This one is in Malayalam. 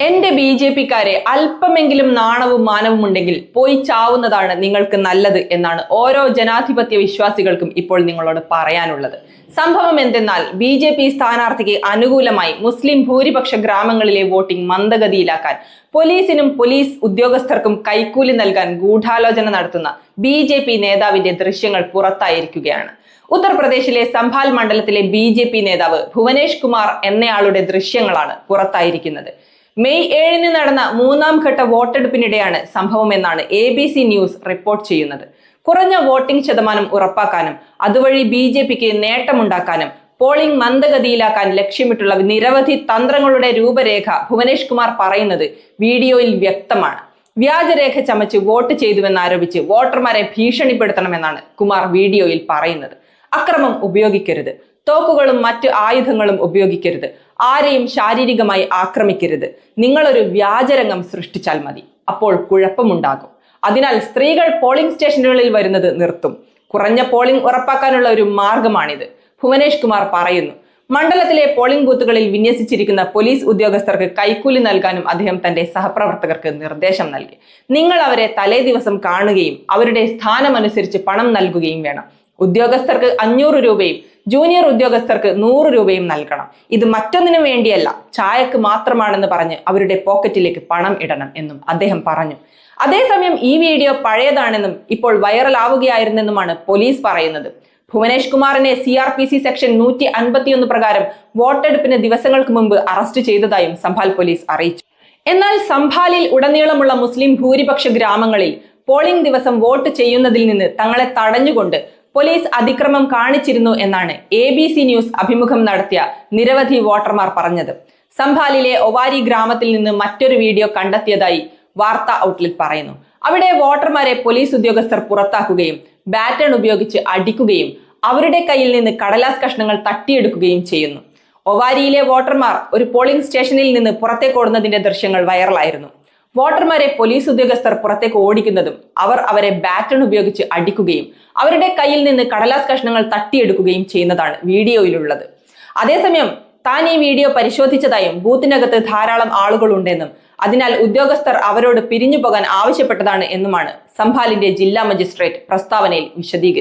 എന്റെ ബി ജെ പിക്കാരെ അല്പമെങ്കിലും നാണവും മാനവും ഉണ്ടെങ്കിൽ പോയി ചാവുന്നതാണ് നിങ്ങൾക്ക് നല്ലത് എന്നാണ് ഓരോ ജനാധിപത്യ വിശ്വാസികൾക്കും ഇപ്പോൾ നിങ്ങളോട് പറയാനുള്ളത്. സംഭവം എന്തെന്നാൽ ബി ജെ പി സ്ഥാനാർത്ഥിക്ക് അനുകൂലമായി മുസ്ലിം ഭൂരിപക്ഷ ഗ്രാമങ്ങളിലെ വോട്ടിംഗ് മന്ദഗതിയിലാക്കാൻ പോലീസിനും പോലീസ് ഉദ്യോഗസ്ഥർക്കും കൈക്കൂലി നൽകാൻ ഗൂഢാലോചന നടത്തുന്ന ബി ജെ പി നേതാവിന്റെ ദൃശ്യങ്ങൾ പുറത്തായിരിക്കുകയാണ്. ഉത്തർപ്രദേശിലെ സംഭാൽ മണ്ഡലത്തിലെ ബി ജെ പി നേതാവ് ഭുവനേഷ് കുമാർ എന്നയാളുടെ ദൃശ്യങ്ങളാണ് പുറത്തായിരിക്കുന്നത്. മെയ് ഏഴിന് നടന്ന മൂന്നാം ഘട്ട വോട്ടെടുപ്പിനിടെയാണ് സംഭവമെന്നാണ് A B C news report ചെയ്യുന്നത്. കുറഞ്ഞ വോട്ടിംഗ് ശതമാനം ഉറപ്പാക്കാനും അതുവഴി ബി ജെ പിക്ക് നേട്ടമുണ്ടാക്കാനും പോളിംഗ് മന്ദഗതിയിലാക്കാൻ ലക്ഷ്യമിട്ടുള്ള നിരവധി തന്ത്രങ്ങളുടെ രൂപരേഖ ഭുവനേഷ് കുമാർ പറയുന്നത് വീഡിയോയിൽ വ്യക്തമാണ്. വ്യാജരേഖ ചമച്ച് വോട്ട് ചെയ്തുവെന്നാരോപിച്ച് വോട്ടർമാരെ ഭീഷണിപ്പെടുത്തണമെന്നാണ് കുമാർ വീഡിയോയിൽ പറയുന്നത്. അക്രമം ഉപയോഗിക്കരുത്. തോക്കുകളും മറ്റ് ആയുധങ്ങളും ഉപയോഗിക്കരുത്. ആരെയും ശാരീരികമായി ആക്രമിക്കരുത്. നിങ്ങളൊരു വ്യാജരംഗം സൃഷ്ടിച്ചാൽ മതി. അപ്പോൾ കുഴപ്പമുണ്ടാകും. അതിനാൽ സ്ത്രീകൾ പോളിംഗ് സ്റ്റേഷനുകളിൽ വരുന്നത് നിർത്തും. കുറഞ്ഞ പോളിംഗ് ഉറപ്പാക്കാനുള്ള ഒരു മാർഗമാണിത്. ഭുവനേഷ് കുമാർ പറയുന്നു മണ്ഡലത്തിലെ പോളിംഗ് ബൂത്തുകളിൽ വിന്യസിച്ചിരിക്കുന്ന പോലീസ് ഉദ്യോഗസ്ഥർക്ക് കൈക്കൂലി നൽകാനും അദ്ദേഹം തന്റെ സഹപ്രവർത്തകർക്ക് നിർദ്ദേശം നൽകി. നിങ്ങൾ അവരെ തലേദിവസം കാണുകയും അവരുടെ സ്ഥാനമനുസരിച്ച് പണം നൽകുകയും വേണം. ഉദ്യോഗസ്ഥർക്ക് അഞ്ഞൂറ് രൂപയും ജൂനിയർ ഉദ്യോഗസ്ഥർക്ക് നൂറ് രൂപയും നൽകണം. ഇത് മറ്റൊന്നിനും വേണ്ടിയല്ല ചായക്ക് മാത്രമാണെന്ന് പറഞ്ഞ് അവരുടെ പോക്കറ്റിലേക്ക് പണം ഇടണം എന്നും അദ്ദേഹം പറഞ്ഞു. അതേസമയം ഈ വീഡിയോ പഴയതാണെന്നും ഇപ്പോൾ വൈറലാവുകയായിരുന്നെന്നുമാണ് പോലീസ് പറയുന്നത്. ഭുവനേഷ് കുമാറിനെ C R P C section നൂറ്റി അൻപത്തിയൊന്ന് പ്രകാരം വോട്ടെടുപ്പിന് ദിവസങ്ങൾക്ക് മുമ്പ് അറസ്റ്റ് ചെയ്തതായും സംഭാൽ പോലീസ് അറിയിച്ചു. എന്നാൽ സംഭാലിൽ ഉടനീളമുള്ള മുസ്ലിം ഭൂരിപക്ഷ ഗ്രാമങ്ങളിൽ പോളിംഗ് ദിവസം വോട്ട് ചെയ്യുന്നതിൽ നിന്ന് തങ്ങളെ തടഞ്ഞുകൊണ്ട് പോലീസ് അതിക്രമം കാണിച്ചിരുന്നു എന്നാണ് എ ബി സി ന്യൂസ് അഭിമുഖം നടത്തിയ നിരവധി വോട്ടർമാർ പറഞ്ഞത്. സംഭാലിലെ ഒവാരി ഗ്രാമത്തിൽ നിന്ന് മറ്റൊരു വീഡിയോ കണ്ടെത്തിയതായി വാർത്താ ഔട്ട്ലെറ്റ് പറയുന്നു. അവിടെ വോട്ടർമാരെ പോലീസ് ഉദ്യോഗസ്ഥർ പുറത്താക്കുകയും ബാറ്റൺ ഉപയോഗിച്ച് അടിക്കുകയും അവരുടെ കയ്യിൽ നിന്ന് കടലാസ് കഷ്ണങ്ങൾ തട്ടിയെടുക്കുകയും ചെയ്യുന്നു. ഒവാരിയിലെ വോട്ടർമാർ ഒരു പോളിംഗ് സ്റ്റേഷനിൽ നിന്ന് പുറത്തേക്കോടുന്നതിന്റെ ദൃശ്യങ്ങൾ വൈറലായിരുന്നു. വോട്ടർമാരെ പോലീസ് ഉദ്യോഗസ്ഥർ പുറത്തേക്ക് ഓടിക്കുന്നതും അവർ അവരെ ബാറ്റൺ ഉപയോഗിച്ച് അടിക്കുകയും അവരുടെ കയ്യിൽ നിന്ന് കടലാസ് കഷ്ണങ്ങൾ തട്ടിയെടുക്കുകയും ചെയ്യുന്നതാണ് വീഡിയോയിലുള്ളത്. അതേസമയം താൻ ഈ വീഡിയോ പരിശോധിച്ചതായും ബൂത്തിനകത്ത് ധാരാളം ആളുകളുണ്ടെന്നും അതിനാൽ ഉദ്യോഗസ്ഥർ അവരോട് പിരിഞ്ഞു പോകാൻ ആവശ്യപ്പെട്ടതാണ് എന്നുമാണ് സംഭാലിന്റെ ജില്ലാ മജിസ്ട്രേറ്റ് പ്രസ്താവനയിൽ വിശദീകരിച്ചത്